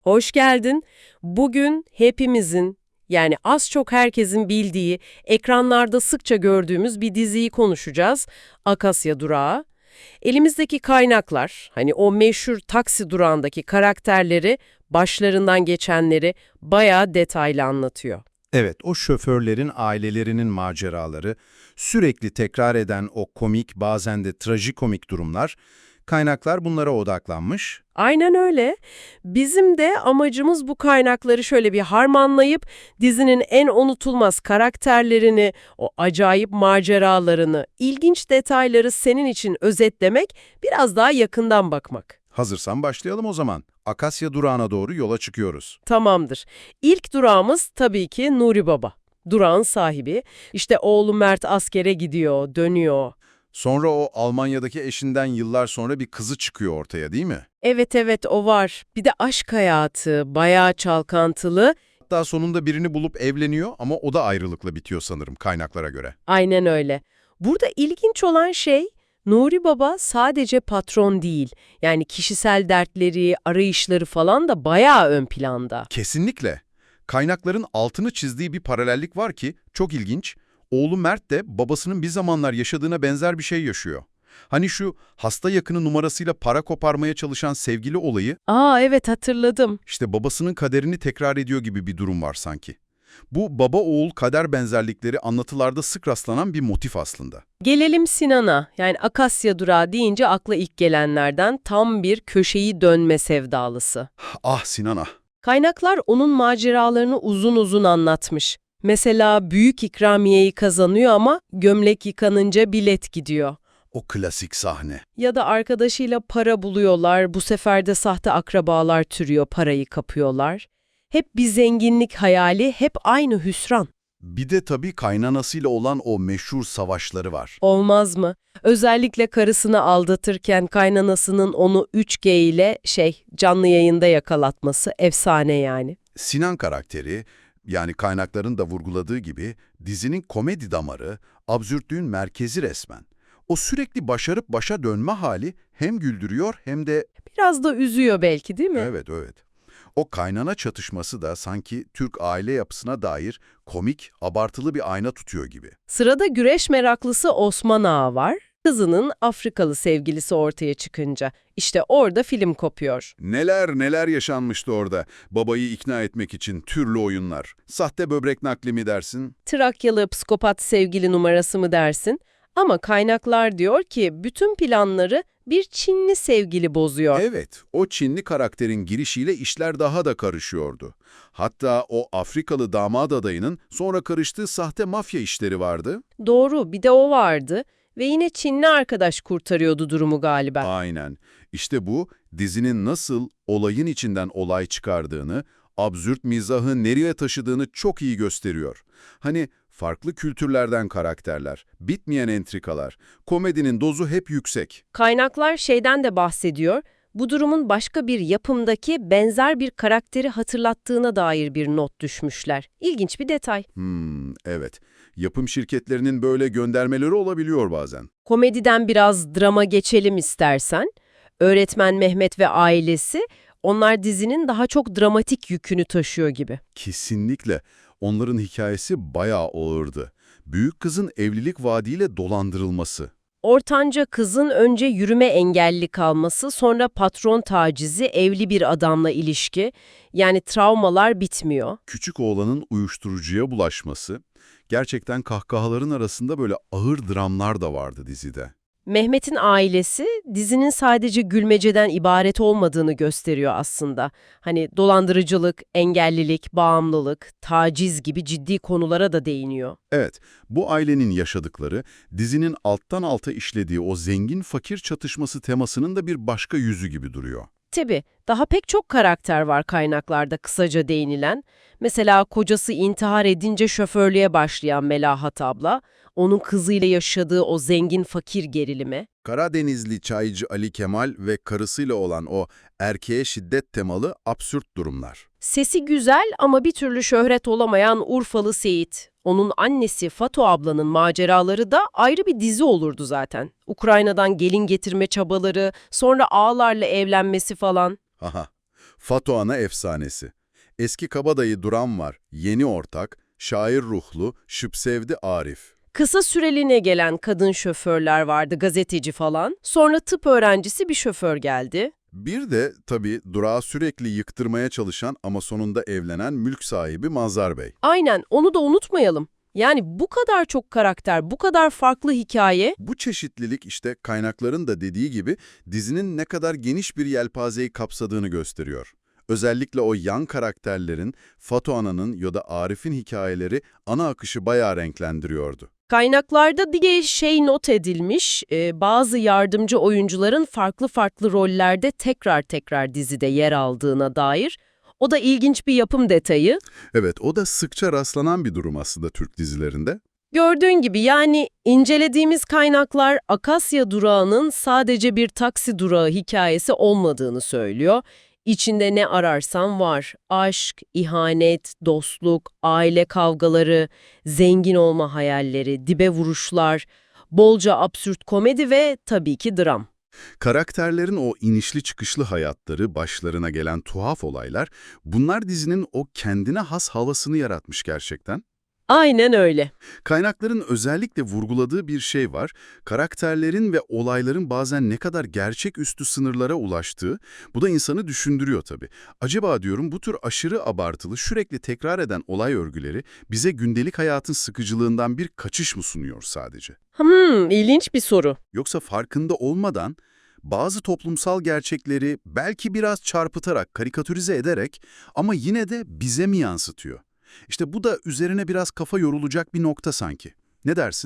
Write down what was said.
Hoş geldin. Bugün hepimizin yani az çok herkesin bildiği, ekranlarda sıkça gördüğümüz bir diziyi konuşacağız. Akasya Durağı. Elimizdeki kaynaklar, hani o meşhur taksi durağındaki karakterleri, başlarından geçenleri bayağı detaylı anlatıyor. Evet, o şoförlerin ailelerinin maceraları, sürekli tekrar eden o komik, bazen de trajikomik durumlar, kaynaklar bunlara odaklanmış. Aynen öyle. Bizim de amacımız bu kaynakları şöyle bir harmanlayıp dizinin en unutulmaz karakterlerini, o acayip maceralarını, ilginç detayları senin için özetlemek, biraz daha yakından bakmak. Hazırsan başlayalım o zaman. Akasya durağına doğru yola çıkıyoruz. Tamamdır. İlk durağımız tabii ki Nuri Baba. Durağın sahibi. İşte oğlu Mert askere gidiyor, dönüyor. Sonra o Almanya'daki eşinden yıllar sonra bir kızı çıkıyor ortaya değil mi? Evet evet o var. Bir de aşk hayatı, bayağı çalkantılı. Hatta sonunda birini bulup evleniyor ama o da ayrılıkla bitiyor sanırım kaynaklara göre. Aynen öyle. Burada ilginç olan şey Nuri Baba sadece patron değil. Yani kişisel dertleri, arayışları falan da bayağı ön planda. Kesinlikle. Kaynakların altını çizdiği bir paralellik var ki çok ilginç. Oğlu Mert de babasının bir zamanlar yaşadığına benzer bir şey yaşıyor. Hani şu hasta yakını numarasıyla para koparmaya çalışan sevgili olayı Aa evet hatırladım. işte babasının kaderini tekrar ediyor gibi bir durum var sanki. Bu baba-oğul kader benzerlikleri anlatılarda sık rastlanan bir motif aslında. Gelelim Sinan'a. Yani Akasya Durağı deyince akla ilk gelenlerden tam bir köşeyi dönme sevdalısı. Ah Sinan ah. Kaynaklar onun maceralarını uzun uzun anlatmış. Mesela büyük ikramiyeyi kazanıyor ama gömlek yıkanınca bilet gidiyor. O klasik sahne. Ya da arkadaşıyla para buluyorlar, bu sefer de sahte akrabalar türüyor, parayı kapıyorlar. Hep bir zenginlik hayali, hep aynı hüsran. Bir de tabii kaynanasıyla olan o meşhur savaşları var. Olmaz mı? Özellikle karısını aldatırken kaynanasının onu 3G ile şey canlı yayında yakalatması efsane yani. Sinan karakteri, yani kaynakların da vurguladığı gibi dizinin komedi damarı, absürtlüğün merkezi resmen. O sürekli başarıp başa dönme hali hem güldürüyor hem de... Biraz da üzüyor belki değil mi? Evet, evet. O kaynana çatışması da sanki Türk aile yapısına dair komik, abartılı bir ayna tutuyor gibi. Sırada güreş meraklısı Osman Ağa var. Kızının Afrikalı sevgilisi ortaya çıkınca. işte orada film kopuyor. Neler neler yaşanmıştı orada. Babayı ikna etmek için türlü oyunlar. Sahte böbrek nakli mi dersin? Trakyalı psikopat sevgili numarası mı dersin? Ama kaynaklar diyor ki bütün planları bir Çinli sevgili bozuyor. Evet, o Çinli karakterin girişiyle işler daha da karışıyordu. Hatta o Afrikalı damat adayının sonra karıştığı sahte mafya işleri vardı. Doğru bir de o vardı ve yine Çinli arkadaş kurtarıyordu durumu galiba. Aynen. İşte bu dizinin nasıl olayın içinden olay çıkardığını, absürt mizahı nereye taşıdığını çok iyi gösteriyor. Hani farklı kültürlerden karakterler, bitmeyen entrikalar, komedinin dozu hep yüksek. Kaynaklar şeyden de bahsediyor. Bu durumun başka bir yapımdaki benzer bir karakteri hatırlattığına dair bir not düşmüşler. İlginç bir detay. Hmm, evet. Yapım şirketlerinin böyle göndermeleri olabiliyor bazen. Komediden biraz drama geçelim istersen. Öğretmen Mehmet ve ailesi, onlar dizinin daha çok dramatik yükünü taşıyor gibi. Kesinlikle. Onların hikayesi bayağı ağırdı. Büyük kızın evlilik vaadiyle dolandırılması. Ortanca kızın önce yürüme engelli kalması, sonra patron tacizi, evli bir adamla ilişki. Yani travmalar bitmiyor. Küçük oğlanın uyuşturucuya bulaşması. Gerçekten kahkahaların arasında böyle ağır dramlar da vardı dizide. Mehmet'in ailesi dizinin sadece gülmeceden ibaret olmadığını gösteriyor aslında. Hani dolandırıcılık, engellilik, bağımlılık, taciz gibi ciddi konulara da değiniyor. Evet, bu ailenin yaşadıkları, dizinin alttan alta işlediği o zengin fakir çatışması temasının da bir başka yüzü gibi duruyor. Tabii daha pek çok karakter var kaynaklarda kısaca değinilen. Mesela kocası intihar edince şoförlüğe başlayan Melahat abla, onun kızıyla yaşadığı o zengin fakir gerilimi. Karadenizli çaycı Ali Kemal ve karısıyla olan o erkeğe şiddet temalı absürt durumlar. Sesi güzel ama bir türlü şöhret olamayan Urfalı Seyit. Onun annesi Fato ablanın maceraları da ayrı bir dizi olurdu zaten. Ukrayna'dan gelin getirme çabaları, sonra ağalarla evlenmesi falan. Aha, Fatoğan'a efsanesi. Eski kabadayı Duran var, yeni ortak, şair ruhlu, şıpsevdi Arif. Kısa süreliğine gelen kadın şoförler vardı, gazeteci falan. Sonra tıp öğrencisi bir şoför geldi. Bir de tabii durağı sürekli yıktırmaya çalışan ama sonunda evlenen mülk sahibi Mazhar Bey. Aynen, onu da unutmayalım. Yani bu kadar çok karakter, bu kadar farklı hikaye Bu çeşitlilik işte kaynakların da dediği gibi dizinin ne kadar geniş bir yelpazeyi kapsadığını gösteriyor. Özellikle o yan karakterlerin, Fato Ana'nın ya da Arif'in hikayeleri ana akışı bayağı renklendiriyordu. Kaynaklarda diye şey not edilmiş, e, bazı yardımcı oyuncuların farklı farklı rollerde tekrar tekrar dizide yer aldığına dair. O da ilginç bir yapım detayı. Evet, o da sıkça rastlanan bir durum aslında Türk dizilerinde. Gördüğün gibi yani incelediğimiz kaynaklar Akasya durağının sadece bir taksi durağı hikayesi olmadığını söylüyor. İçinde ne ararsan var. Aşk, ihanet, dostluk, aile kavgaları, zengin olma hayalleri, dibe vuruşlar, bolca absürt komedi ve tabii ki dram. Karakterlerin o inişli çıkışlı hayatları, başlarına gelen tuhaf olaylar, bunlar dizinin o kendine has havasını yaratmış gerçekten. Aynen öyle. Kaynakların özellikle vurguladığı bir şey var. Karakterlerin ve olayların bazen ne kadar gerçeküstü sınırlara ulaştığı, bu da insanı düşündürüyor tabii. Acaba diyorum bu tür aşırı abartılı, sürekli tekrar eden olay örgüleri bize gündelik hayatın sıkıcılığından bir kaçış mı sunuyor sadece? Hmm, ilginç bir soru. Yoksa farkında olmadan bazı toplumsal gerçekleri belki biraz çarpıtarak, karikatürize ederek ama yine de bize mi yansıtıyor? İşte bu da üzerine biraz kafa yorulacak bir nokta sanki. Ne dersin?